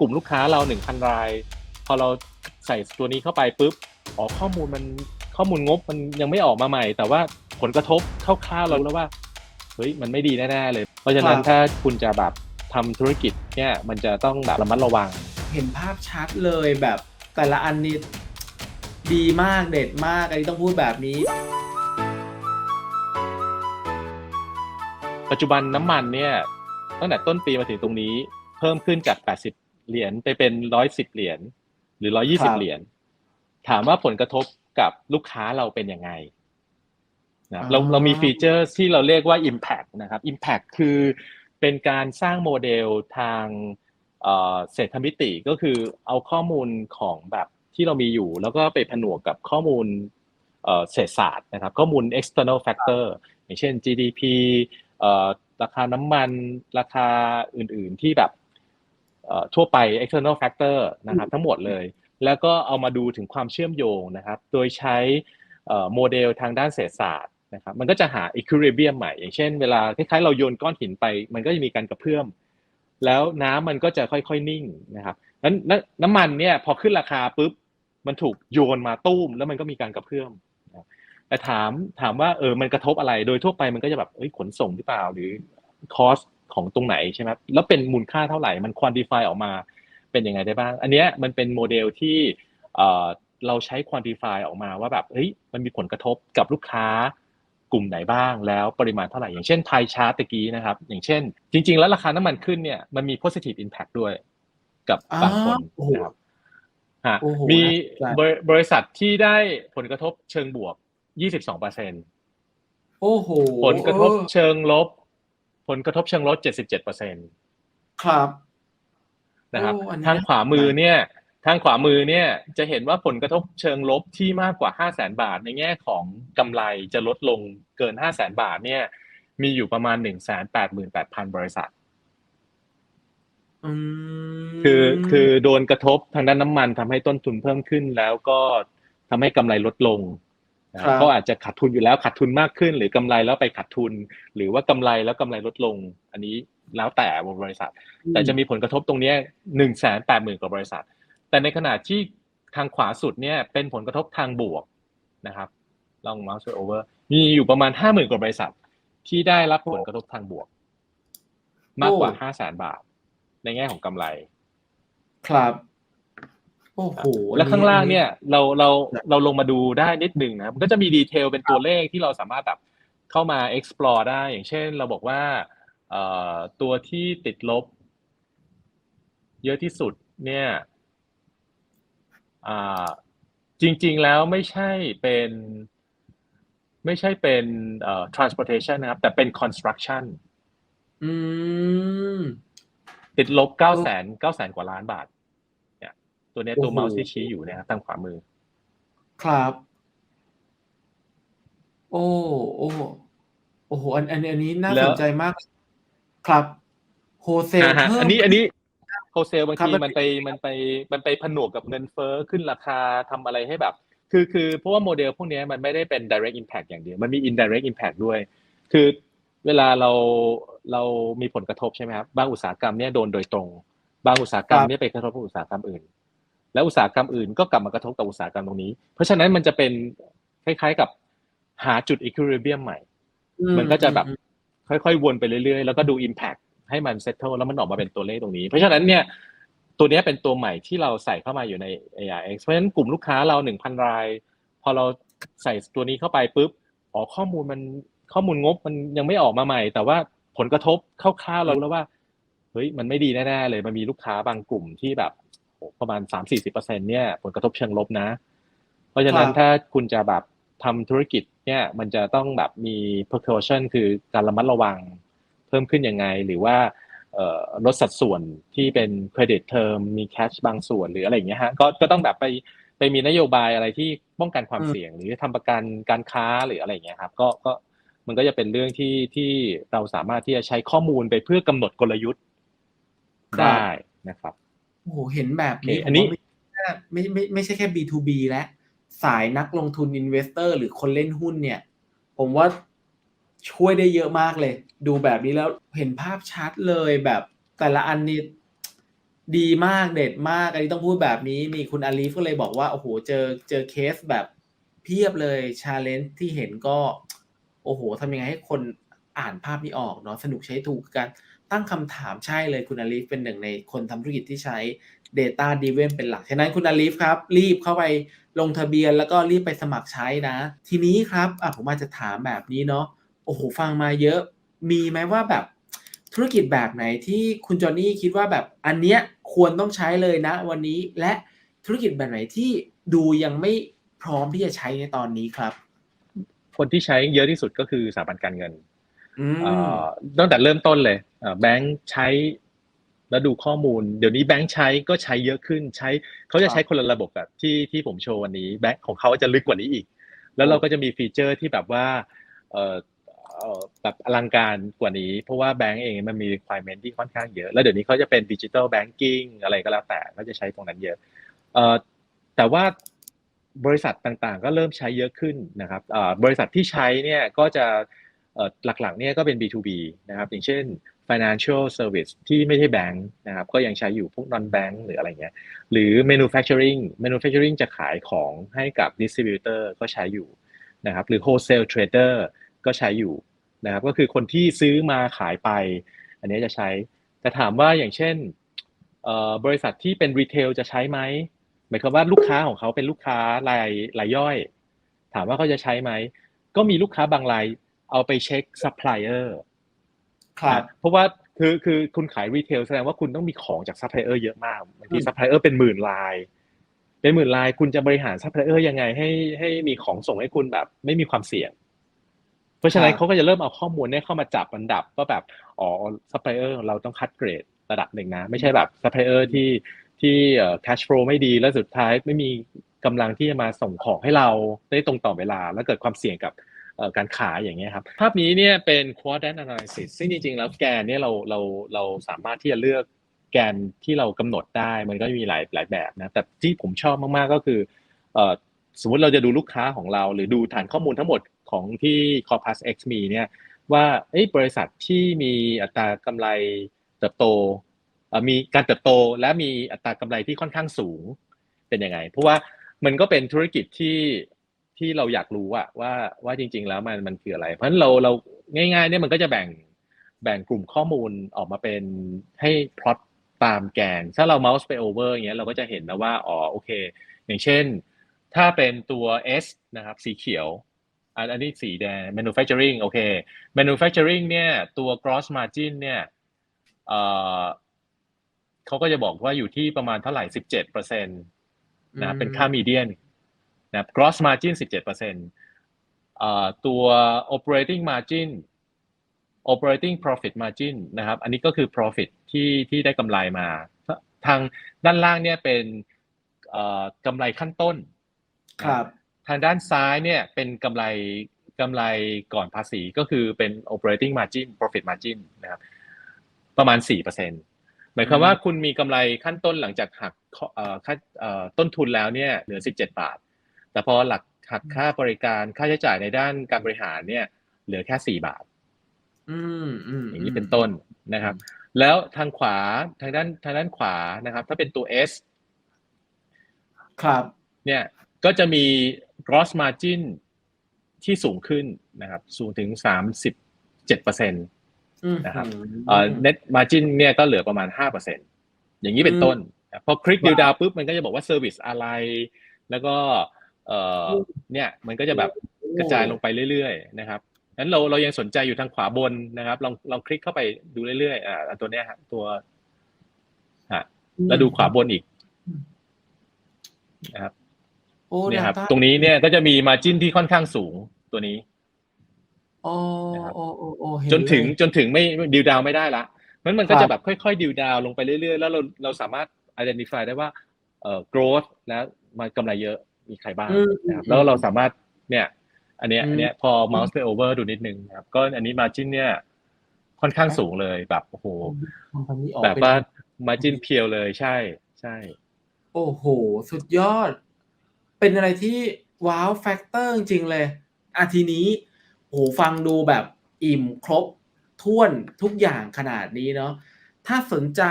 กลุ่มลูกค้าเราหนึ่งพันราย พอเราใส่ตัวนี้เข้าไปปุ๊บอ๋อข้อมูลมันข้อมูลงบมันยังไม่ออกมาใหม่ แต่ว่าผลกระทบคร่าวๆเรารู้แล้วว่าเฮ้ยมันไม่ดีแน่ๆเลย เพราะฉะนั้นครับถ้าคุณจะแบบทำธุรกิจเนี่ยมันจะต้องแบบระมัดระวัง เห็นภาพชัดเลยแบบแต่ละอันนี้ดีมากเด็ดมากอันนี้ต้องพูดแบบนี้ ปัจจุบันน้ำมันเนี่ยตั้งแต่ต้นปีมาถึงตรงนี้เพิ่มขึ้นจาก 80 เหรียญไปเป็น110เหรียญหรือครับ120เหรียญถามว่าผลกระทบกับลูกค้าเราเป็นยังไงนะครับเราเรามีฟีเจอร์ที่เราเรียกว่า Impact นะครับ Impact คือเป็นการสร้างโมเดลทางเอ่อเศรษฐมิติก็คือเอาข้อมูลของแบบที่เรามีอยู่ แล้วก็ไปผนวกกับข้อมูลเอ่อเศรษฐศาสตร์นะครับ ข้อมูล external factor อย่างเช่น GDP เอ่อราคาน้ำมันราคาอื่นๆที่แบบเอ่อ ทั่วไป external factor นะครับทั้งหมดเลย แล้วก็เอามาดูถึงความเชื่อมโยงนะครับ โดยใช้เอ่อโมเดลทางด้านเศรษฐศาสตร์นะครับ มันก็จะหา equilibrium ใหม่ อย่างเช่นเวลาคล้ายๆเราโยนก้อนหินไป มันก็จะมีการกระเพื่อม แล้วน้ำมันก็จะค่อยๆนิ่งนะครับนั้นน้ำน้ำมันเนี่ยพอขึ้นราคาปุ๊บ มันถูกโยนมาตุ้ม แล้วมันก็มีการกระเพื่อมนะครับแต่ถามถามว่าเออมันกระทบอะไร โดยทั่วไปมันก็จะแบบเอ้ยขนส่งหรือเปล่าหรือคอส ของตรงไหนใช่ไหมแล้วเป็นมูลค่าเท่าไหร่มันควอนติฟายออกมาเป็นยังไงได้บ้าง อันเนี้ยมันเป็นโมเดลที่เอ่อเราใช้ควอนติฟายออกมาว่าแบบเฮ้ยมันมีผลกระทบกับลูกค้ากลุ่มไหนบ้างแล้วปริมาณเท่าไหร่ อย่างเช่นไทยชาร์ตตะกี้นะครับ อย่างเช่น จริง ๆ แล้วราคาน้ำมันขึ้นเนี่ยมันมี positive impact ด้วยกับบางคนอ้าวโอ้โหนะครับฮะโอ้โหมีน่าสนใจบริบริษัทที่ได้ผลกระทบเชิงบวก 22เปอร์เซ็นโอ้โห ผลกระทบเออเชิงลบ ผลกระทบเชิงลบ 77เปอร์เซ็นครับนะครับโอ้อันนี้ทางขวามือเนี่ยทางขวามือเนี่ยจะเห็นว่าผลกระทบเชิงลบที่มากกว่า 5 0 0แสนบาท ในแง่ของกำไรจะลดลงเกิน 5 0 0แสนบาทเนี่ย มีอยู่ประมาณ 1 8 8 0 0 0 บริษัทอืมคือคือโดนกระทบทางด้านน้ำมันทำให้ต้นทุนเพิ่มขึ้นแล้วก็ทำให้กำไรลดลง นะครับก็อาจจะขาดทุนอยู่แล้วขาดทุนมากขึ้น หรือกำไรแล้วไปขาดทุน หรือว่ากำไรแล้วกำไรลดลง อันนี้แล้วแต่บริษัท แต่จะมีผลกระทบตรงเนี้หนึ่งแสนแปดหมื่นกว่าบริษัท แต่ในขณะที่ทางขวาสุดเนี่ยเป็นผลกระทบทางบวกนะครับลอง mouse over มีอยู่ประมาณห้าหมื่นกว่าบริษัท ที่ได้รับผลกระทบทางบวก มากกว่าห้าแสนบาท ในแง่ของกำไร ครับ โอ้โหแล้วข้างล่างเนี่ยเราเราครับเราลงมาดูได้นิดหนึ่งนะมันก็จะมีดีเทลเป็นตัวเลขที่เราสามารถแบบเข้ามา explore ได้ อย่างเช่น เราบอกว่าเอ่อตัวที่ติดลบ เยอะที่สุดเนี่ยอ่าจริง ๆ แล้วไม่ใช่เป็น ไม่ใช่เป็นเอ่อ transportation นะครับ แต่เป็น construction อืมติดลบเก้าแสนเก้าแสนกว่าล้านบาทเนี่ย ตัวเนี้ยตัวโอ้โหเมาส์ที่ชี้อยู่เนะครับทางขวามือ ครับ โอ้โอ้โอ้โหอันอันอันนี้น่าแล้สวนใจมาก ครับโฮเซลอ่าฮะเพิ่มอันนี้อันนี้โฮเซลบางครับทีมันมันไปมันไปมันไปผนวกกับเงินเฟ้อขึ้นราคาทำอะไรให้แบบ คือคือเพราะว่าโมเดลพวกเนี้ยมันไม่ได้เป็น direct impact อย่างเดียว มันมี indirect impact ด้วย คือเวลาเราเรามีผลกระทบใช่ไหมครับบางอุตสาหกรรมเนี่ยโดนโดยตรง บางอุตสาหกรรมครับเนี่ยไปกระทบกับอุตสาหกรรมอื่น แล้วอุตสาหกรรมอื่นก็กลับมากระทบกับอุตสาหกรรมตรงนี้ เพราะฉะนั้นมันจะเป็นคล้ายๆกับหาจุด equilibrium ใหม่ มันก็จะแบบค่อยๆวนไปเรื่อยๆ แล้วก็ดู Impact ให้มัน settle แล้วมันออกมาเป็นตัวเลขตรงนี้ เพราะฉะนั้นเนี่ยตัวเนี้ยเป็นตัวใหม่ที่เราใส่เข้ามาอยู่ใน ARX เพราะฉะนั้นกลุ่มลูกค้าเรา1,000ราย พอเราใส่ตัวนี้เข้าไปปุ๊บอ๋อข้อมูลมันข้อมูลงบมันยังไม่ออกมาใหม่ แต่ว่าผลกระทบคร่าวๆเรารู้แล้วว่าเฮ้ยมันไม่ดีแน่ๆเลยมันมีลูกค้าบางกลุ่มที่แบบโอ้ ประมาณ3-40%เนี่ยผลกระทบเชิงลบนะ เพราะฉะนั้นครับถ้าคุณจะแบบทำธุรกิจเนี่ยมันจะต้องแบบมี precaution คือการระมัดระวังเพิ่มขึ้นยังไง หรือว่าเอ่อลดสัดส่วนที่เป็น credit term มี cash บางส่วนหรืออะไรอย่างเงี้ยฮะก็ก็ต้องแบบไปไปมีนโยบายอะไรที่ป้องกันความอืมเสี่ยง หรือทำประกันการค้าหรืออะไรอย่างเงี้ยครับ ก็ก็มันก็จะเป็นเรื่องที่ที่เราสามารถที่จะใช้ข้อมูลไปเพื่อกำหนดกลยุทธ์ได้นะครับโอ้โหเห็นแบบนี้โอเคอันนี้ผมว่าไม่ไม่ไม่ไม่ใช่แค่ B2B และสายนักลงทุน investor หรือคนเล่นหุ้นเนี่ย ผมว่าช่วยได้เยอะมากเลย ดูแบบนี้แล้วเห็นภาพชัดเลยแบบแต่ละอันนี้ดีมากเด็ดมาก อันนี้ต้องพูดแบบนี้มีคุณอาลีฟก็เลยบอกว่า โอ้โห เจอเจอเคสแบบเพียบเลยชาเลนจ์ที่เห็นก็ โอ้โหทำยังไงให้คนอ่านภาพนี้ออกเนาะสนุกใช้ถูกกัน ตั้งคำถามใช่เลยคุณอาลีฟเป็นหนึ่งในคนทำธุรกิจที่ใช้ Data d r i v e n เป็นหลัก ฉะนั้นคุณอาลีฟครับ รีบเข้าไปลงทะเบียนแล้วก็รีบไปสมัครใช้นะ ทีนี้ครับอะผมอาจจะถามแบบนี้เนาะโอ้โหฟังมาเยอะมีไหมว่าแบบธุรกิจแบบไหนที่คุณจอห์นนี่คิดว่าแบบอันเนี้ยควรต้องใช้เลยนะ วันนี้และธุรกิจแบบไหนที่ดูยังไม่พร้อมที่จะใช้ในตอนนี้ครับ คนที่ใช้เยอะที่สุดก็คือสถาบันการเงินอืมเอ่อตั้งแต่เริ่มต้นเลยเอ่อ แบงค์ใช้แล้วดูข้อมูล เดี๋ยวนี้แบงค์ใช้ก็ใช้เยอะขึ้นใช้เขาจะใช้คนละระบบกับที่ที่ผมโชว์วันนี้แบงค์ของเขาจะลึกกว่านี้อีก แล้วเราก็จะมีฟีเจอร์ที่แบบว่าเอ่อเอ่อแบบอลังการกว่านี้ เพราะว่าแบงก์เองมันมี requirement ที่ค่อนข้างเยอะ แล้วเดี๋ยวนี้เขาจะเป็นดิจิทัลแบงกิ้งอะไรก็แล้วแต่ก็จะใช้ตรงนั้นเยอะเอ่อแต่ว่าบริษัทต่างๆ ก็เริ่มใช้เยอะขึ้นนะครับเอ่อบริษัทที่ใช้เนี่ยก็จะเอ่อหลักๆเนี่ยก็เป็น B2B นะครับอย่างเช่น financial service ที่ไม่ใช่แบงค์นะครับก็ยังใช้อยู่พวก non bank หรืออะไรเงี้ยหรือ manufacturing manufacturing จะขายของให้กับ distributor ก็ใช้อยู่นะครับหรือ wholesale trader ก็ใช้อยู่นะครับก็คือคนที่ซื้อมาขายไป อันนี้จะใช้ แต่ถามว่าอย่างเช่นบริษัทที่เป็น retail จะใช้ไหมหมายความว่าลูกค้าของเขาเป็นลูกค้ารายรายย่อย ถามว่าเขาจะใช้ไหม ก็มีลูกค้าบางรายเอาไปเช็ค supplier ครับเพราะว่าคือคือคุณขายรีเทลแสดงว่าคุณต้องมีของจากซัพพลายเออร์เยอะมากบางทีอืมซัพพลายเออร์เป็นหมื่นลาย เป็นหมื่นลายคุณจะบริหารซัพพลายเออร์ยังไงให้ให้มีของส่งให้คุณแบบไม่มีความเสี่ยง เพราะฉะนั้นเขาก็จะเริ่มเอาข้อมูลเนี่ยเข้ามาจับอันดับว่าแบบอ๋อซัพพลายเออร์เราต้องคัดเกรดระดับหนึ่งนะ ไม่ใช่แบบซัพพลายเออร์ที่ที่เอ่อ cash flow ไม่ดีแล้วสุดท้ายไม่มีกำลังที่จะมาส่งของให้เราได้ตรงต่อเวลา แล้วเกิดความเสี่ยงกับเอ่อ การขายอย่างเงี้ยครับ ภาพนี้เนี่ยเป็น quadrant analysis ซึ่งจริงๆ แล้วแกนเนี่ยเราเราเราสามารถที่จะเลือกแกนที่เรากำหนดได้มันก็มีหลายหลายแบบนะแต่ที่ผมชอบมากๆก็คืออสมมติเราจะดูลูกค้าของเรา หรือดูฐานข้อมูลทั้งหมดของที่ Corpus X มีเนี่ยว่าบริษัทที่มีอัตรากำไรเติบโตมีการเติบโตและมีอัตรากำไรที่ค่อนข้างสูงเป็นยังไง เพราะว่ามันก็เป็นธุรกิจที่ ที่เราอยากรู้อะว่าว่าจริง ๆ แล้วมันมันคืออะไร เพราะฉะนั้นเราเราง่ายๆเนี่ยมันก็จะแบ่งแบ่งกลุ่มข้อมูลออกมาเป็นให้พลอตตามแกนถ้าเราเมาส์ไปโอเวอร์อย่างเงี้ยเราก็จะเห็นนะว่าอ๋อโอเค อย่างเช่น ถ้าเป็นตัว S นะครับสีเขียวอันอันนี้สีแดง manufacturing โอเค manufacturing เนี่ยตัว gross margin เนี่ยเเขาก็จะบอกว่าอยู่ที่ประมาณเท่าไหร่ 17%เปอร์เซ็นต์นะเป็นค่า median นะครับ gross margin 17%เปอร์เซ็นต์ตัว operating margin operating profit margin นะครับ อันนี้ก็คือ profit ที่ที่ได้กำไรมา ทางด้านล่างเนี่ยเป็นเอ่อกำไรขั้นต้น ครับ ทางด้านซ้ายเนี่ยเป็นกำไรกำไรก่อนภาษีก็คือเป็น operating margin profit margin นะครับ ประมาณ 4%หมายความว่าคุณมีกำไรขั้นต้นหลังจากหักข้อเอ่อค่าเอ่อต้นทุนแล้วเนี่ยเหลือ 17 บาท แต่พอหลักหักค่าบริการค่าใช้จ่ายในด้านการบริหารเนี่ย เหลือแค่4บาทอืมอืมอย่างนี้เป็นต้นนะครับ แล้วทางขวาทางด้านทางด้านขวานะครับ ถ้าเป็นตัว S ครับ เนี่ยก็จะมี gross margin ที่สูงขึ้นนะครับ สูงถึง37%เปอร์เซ็นต์อืมนะครับเอ่อ net margin เนี่ยก็เหลือประมาณ5%อย่างนี้เป็นต้นนะพอคลิกดิวดาวปุ๊บมันก็จะบอกว่า service อะไร แล้วก็ เอ่อเนี่ยมันก็จะแบบกระจายลงไปเรื่อยๆนะครับนั้นเราเรายังสนใจอยู่ทางขวาบนนะครับลองลองคลิกเข้าไปดูเรื่อยๆอ่าตัวเนี้ยฮะตัวอะแล้วดูขวาบนอีกนะครับโอ้เนี่ยครับ data ตรงนี้เนี่ยก็จะมี margin ที่ค่อนข้างสูงตัวนี้โอ้นะครับโอ้โอ้โอ้เห็จนถึงเลยจนถึงไม่ดิวดาวไม่ได้ละมันมันก็ครับจะแบบค่อยๆดิวดาวลงไปเรื่อยๆ แล้วเราเราสามารถ identify ได้ว่าเอ่อ growth แล้วมากำไรเยอะ มีใครบ้างอืมนะครับอืมแล้วเราสามารถเนี่ยอันเนี้ยอืมอันเนี้ยพอ mouse ไป over ดูนิดนึงนะครับก็อันนี้ margin เนี่ยค่อนข้างสูงเลยแบบโอ้โหทำคำนี้ออกแบบเป็นว่า margin เพียวเลยใช่ใช่ โอ้โห สุดยอด เป็นอะไรที่ว้าวแฟกเตอร์จริงๆเลยอาทีนี้โอ้โหฟังดูแบบอิ่มครบท้วนทุกอย่างขนาดนี้เนาะถ้าสนใจ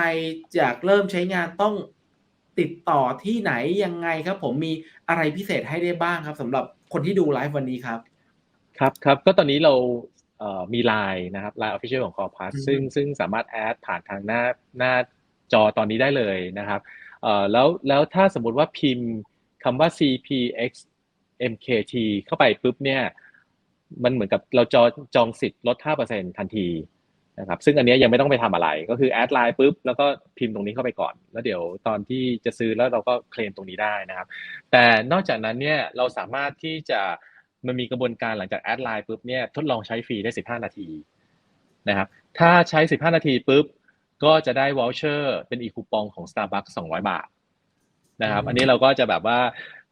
อยากเริ่มใช้งานต้อง ติดต่อที่ไหนยังไงครับ ผมมีอะไรพิเศษให้ได้บ้างครับสำหรับคนที่ดูไลฟ์วันนี้ครับ ครับครับก็ตอนนี้เราเอ่อมีไลน์นะครับไลน์ Official ของ Corpus อืมซึ่งซึ่งสามารถแอดผ่านทางหน้าหน้าจอตอนนี้ได้เลยนะครับเอ่อแล้วแล้วถ้าสมมุติว่าพิมพ์คำว่า CPX MKT เข้าไปปุ๊บเนี่ย มันเหมือนกับเราจองจองสิทธิ์ลด 5%ทันที นะครับซึ่งอันเนี้ยยังไม่ต้องไปทำอะไรก็คือแอดไลน์ปุ๊บแล้วก็พิมพ์ตรงนี้เข้าไปก่อน แล้วเดี๋ยวตอนที่จะซื้อแล้วเราก็เคลมตรงนี้ได้นะครับ แต่นอกจากนั้นเนี่ยเราสามารถที่จะมันมีกระบวนการหลังจากแอดไลน์ปุ๊บเนี่ยทดลองใช้ฟรีได้ 15 นาทีนะครับถ้าใช้ 15 นาทีปุ๊บก็จะได้วอลเชอร์เป็นอีคูปองของ Starbucks 200 บาทนะครับอืมอันนี้เราก็จะแบบว่า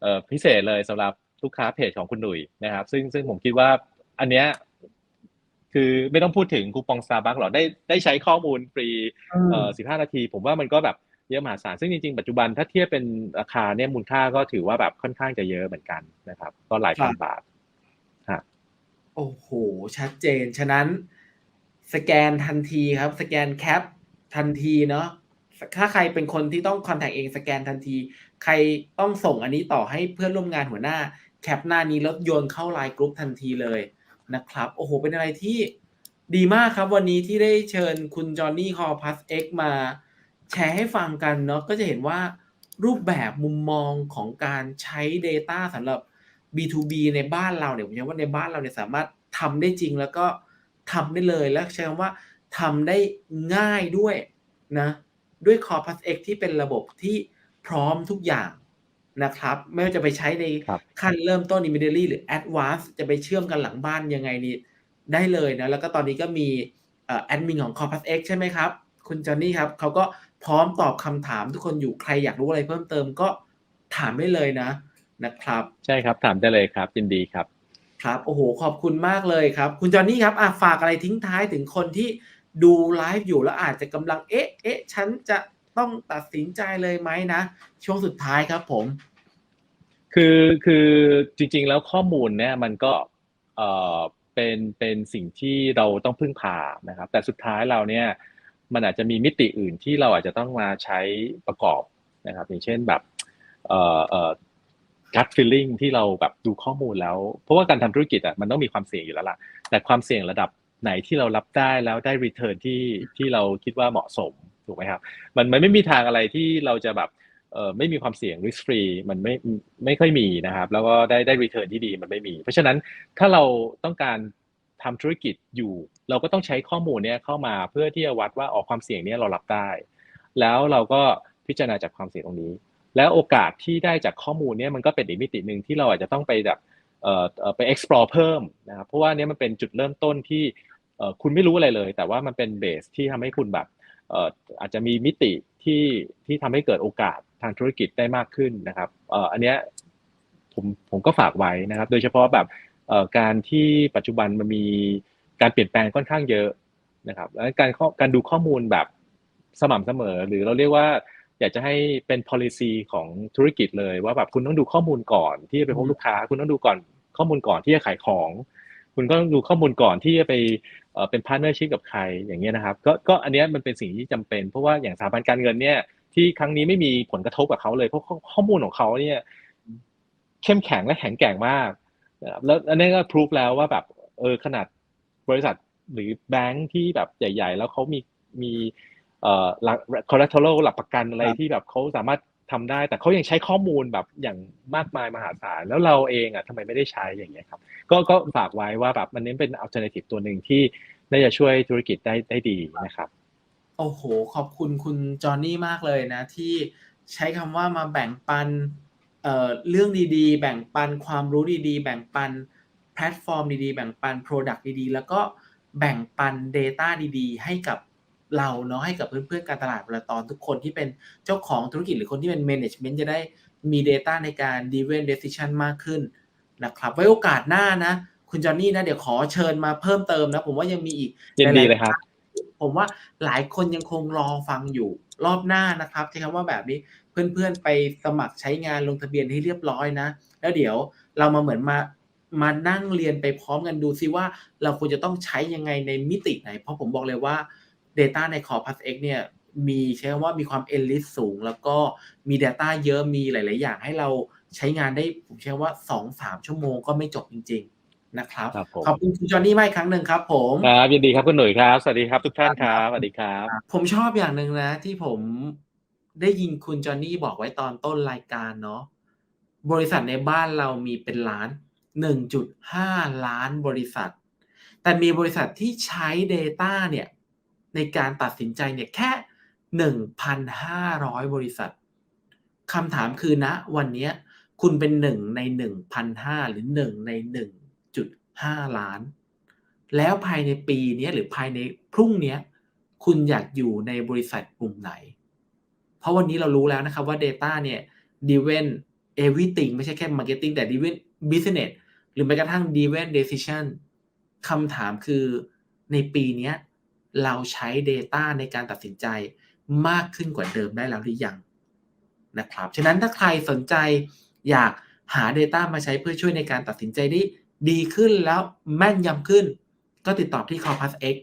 เอ่อพิเศษเลยสำหรับลูกค้าเพจของคุณหนุ่ยนะครับ ซึ่งซึ่งผมคิดว่าอันเนี้ย คือไม่ต้องพูดถึงคูปอง Starbucks หรอกได้ได้ใช้ข้อมูลฟรีเอ่อ15นาที ผมว่ามันก็แบบเยอะมหาศาลซึ่งจริงๆ ปัจจุบันถ้าเทียบเป็นราคาเนี่ยมูลค่าก็ถือว่าแบบค่อนข้างจะเยอะเหมือนกันนะครับ ก็หลายพันบาทโอ้โห ชัดเจน ฉะนั้น สแกนทันทีครับ สแกนแคปทันทีเนาะถ้าใครเป็นคนที่ต้องคอนแทคเองสแกนทันที ใครต้องส่งอันนี้ต่อให้เพื่อนร่วมงานหัวหน้า แคปหน้านี้แล้วโยนเข้าไลน์กรุ๊ปทันทีเลย นะครับ โอ้โห เป็นอะไรที่ดีมากครับวันนี้ที่ได้เชิญคุณจอห์นนี่คอพัสเอ็กมาแชร์ให้ฟังกันเนาะก็จะเห็นว่ารูปแบบมุมมองของการใช้ Data สำหรับ B2B ในบ้านเราเนี่ยผมเชื่อว่าในบ้านเราเนี่ยสามารถทำได้จริงแล้วก็ทำได้เลยแล้วใช้คำว่าทำได้ง่ายด้วยนะด้วย Corpus X ที่เป็นระบบที่พร้อมทุกอย่าง นะครับ ไม่ว่าจะไปใช้ในครับขั้นเริ่มต้น immediately หรือ advanced จะไปเชื่อมกันหลังบ้านยังไงนี่ได้เลยนะ แล้วก็ตอนนี้ก็มีแอดมินของ Corpus X ใช่ไหมครับ คุณจอห์นนี่ครับเขาก็พร้อมตอบคำถามทุกคนอยู่ใครอยากรู้อะไรเพิ่มเติมก็ถามได้เลยนะนะครับ ใช่ครับถามได้เลยครับยินดีครับ ครับโอ้โหขอบคุณมากเลยครับ คุณจอห์นนี่ครับอะฝากอะไรทิ้งท้ายถึงคนที่ดูไลฟ์อยู่แล้วอาจจะกำลังเอ๊ะเอ๊ะฉันจะ ต้องตัดสินใจเลยไหมนะ ช่วงสุดท้ายครับผม คือคือจริง ๆ แล้วข้อมูลเนี่ยมันก็เออเป็นเป็นสิ่งที่เราต้องพึ่งพานะครับ แต่สุดท้ายเราเนี่ยมันอาจจะมีมิติอื่นที่เราอาจจะต้องมาใช้ประกอบนะครับ อย่างเช่นแบบเอ่อเอ่อ gut feeling ที่เราแบบดูข้อมูลแล้ว เพราะว่าการทำธุรกิจอะมันต้องมีความเสี่ยงอยู่แล้วล่ะ แต่ความเสี่ยงระดับไหนที่เรารับได้แล้วได้ return ที่ที่เราคิดว่าเหมาะสม ถูกไหมครับมันมันไม่มีทางอะไรที่เราจะแบบเออไม่มีความเสี่ยง risk free มันไม่ไม่ค่อยมีนะครับ แล้วก็ได้ได้ return ที่ดีมันไม่มี เพราะฉะนั้นถ้าเราต้องการทำธุรกิจอยู่ เราก็ต้องใช้ข้อมูลเนี้ยเข้ามาเพื่อที่จะวัดว่าออกความเสี่ยงเนี้ยเรารับได้ แล้วเราก็พิจารณาจากความเสี่ยงตรงนี้ แล้วโอกาสที่ได้จากข้อมูลเนี้ยมันก็เป็นอีกมิติหนึ่งที่เราอาจจะต้องไปแบบเอ่อเออไป explore เพิ่มนะครับเพราะว่าเนี้ยมันเป็นจุดเริ่มต้นที่เอ่อคุณไม่รู้อะไรเลย แต่ว่ามันเป็นเบสที่ทำให้คุณแบบ อาจจะมีมิติที่ที่ทำให้เกิดโอกาสทางธุรกิจได้มากขึ้นนะครับอันเนี้ยผมผมก็ฝากไว้นะครับ โดยเฉพาะแบบการที่ปัจจุบันมันมีการเปลี่ยนแปลงค่อนข้างเยอะนะครับแล้วการข้อการดูข้อมูลแบบสม่ำเสมอ หรือเราเรียกว่าอยากจะให้เป็น policy ของธุรกิจเลยว่าแบบคุณต้องดูข้อมูลก่อนที่จะไปพบลูกค้า คุณต้องดูก่อนข้อมูลก่อนที่จะขายของ คุณก็ต้องดูข้อมูลก่อนที่จะไปเป็น partnership กับใครอย่างเงี้ยนะครับก็ก็อันเนี้ยมันเป็นสิ่งที่จำเป็นเพราะว่าอย่างสถาบันการเงินเนี่ยที่ครั้งนี้ไม่มีผลกระทบกับเขาเลยเพราะข้อมูลของเขาเนี่ยเข้มแข็งและแข็งแกร่งมากแล้วอันนี้ก็พิสูจแล้วว่าแบบเออขนาดบริษัทหรือแบงค์ที่แบบใหญ่ ๆ แล้วเขามีมีเอ่อหลัก collateral หลักประกันอะไรที่แบบเขาสามารถ ทำได้ แต่เขายังใช้ข้อมูลแบบอย่างมากมายมหาศาลแล้วเราเองอะทำไมไม่ได้ใช้อย่างเงี้ยครับ ก็ก็ฝากไว้ว่าแบบมันนี้เป็น alternative ตัวหนึ่งที่น่าจะช่วยธุรกิจได้ได้ดีนะครับ โอ้โห ขอบคุณคุณจอห์นนี่มากเลยนะ ที่ใช้คำว่ามาแบ่งปันเอ่อเรื่องดีๆ แบ่งปันความรู้ดีๆ แบ่งปันแพลตฟอร์มดีๆ แบ่งปัน Product ดีๆ แล้วก็แบ่งปัน Data ดีๆ ให้กับ เราเนาะให้กับเพื่อนๆการตลาดเวลาตอนทุกคนที่เป็นเจ้าของธุรกิจหรือคนที่เป็น Management จะได้มี Data ในการ Driven Decision มากขึ้นนะครับ ไว้โอกาสหน้านะ คุณจอห์นนี่นะเดี๋ยวขอเชิญมาเพิ่มเติมนะ ผมว่ายังมีอีกยินดีหาๆเลยครับ ผมว่าหลายคนยังคงรอฟังอยู่รอบหน้านะครับใช้คำว่าแบบนี้เพื่อนๆไปสมัครใช้งานลงทะเบียนให้เรียบร้อยนะ แล้วเดี๋ยวเรามาเหมือนมามานั่งเรียนไปพร้อมกันดูซิว่าเราควรจะต้องใช้ยังไงในมิติไหน เพราะผมบอกเลยว่า Data ใน Corpus X เนี่ยมีใช้คำว่ามีความ enrich สูง แล้วก็มี Data เยอะมีหลาย ๆ อย่างให้เราใช้งานได้ผมใช้คำว่า 2-3 ชั่วโมงก็ไม่จบจริง ๆ นะครับครับผมขอบคุณคุณจอห์นนี่มากอีกครั้งหนึ่งครับผมครับยินดีครับคุณหนุ่ยครับ สวัสดีครับทุกท่านครับสวัสดีครับ ผมชอบอย่างหนึ่งนะ ที่ผมได้ยินคุณจอห์นนี่บอกไว้ตอนต้นรายการเนาะบริษัทในบ้านเรามีเป็นล้าน 1.5 ล้านบริษัท แต่มีบริษัทที่ใช้ Data เนี่ย ในการตัดสินใจเนี่ยแค่ 1,500 บริษัทคำถามคือณวันนี้คุณเป็นหนึ่งใน 1,500 หรือหนึ่งใน 1.5 ล้าน แล้วภายในปีนี้หรือภายในพรุ่งนี้คุณอยากอยู่ในบริษัทกลุ่มไหน เพราะวันนี้เรารู้แล้วนะครับว่า Data เนี่ย driven everything ไม่ใช่แค่ marketing แต่ driven business หรือแม้กระทั่ง driven decision คำถามคือในปีนี้ เราใช้ Data ในการตัดสินใจมากขึ้นกว่าเดิมได้แล้วหรือยังนะครับ ฉะนั้นถ้าใครสนใจอยากหา Data มาใช้เพื่อช่วยในการตัดสินใจได้ดีขึ้นแล้วแม่นยำขึ้น ก็ติดต่อที่ Corpus X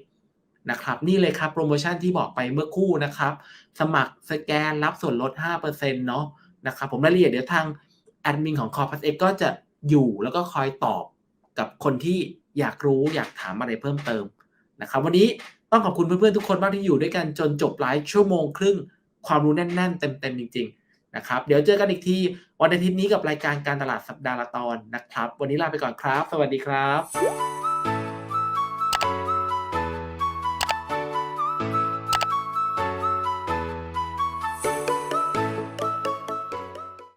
นะครับ นี่เลยครับโปรโมชั่นที่บอกไปเมื่อคู่นะครับ สมัครสแกนรับส่วนลด 5%เนาะนะครับผมรายละเอียดเดี๋ยวทางแอดมินของ Corpus X ก็จะอยู่แล้วก็คอยตอบกับคนที่อยากรู้อยากถามอะไรเพิ่มเติมนะครับ วันนี้ ต้องขอบคุณเพื่อนๆทุกคนมากที่อยู่ด้วยกันจนจบไลฟ์ชั่วโมงครึ่งความรู้แน่นๆ เต็มๆจริง ๆ นะครับ เดี๋ยวเจอกันอีกทีวันอาทิตย์นี้กับรายการการตลาดสัปดาห์ละตอนนะครับ วันนี้ลาไปก่อนครับ สวัสดีครับ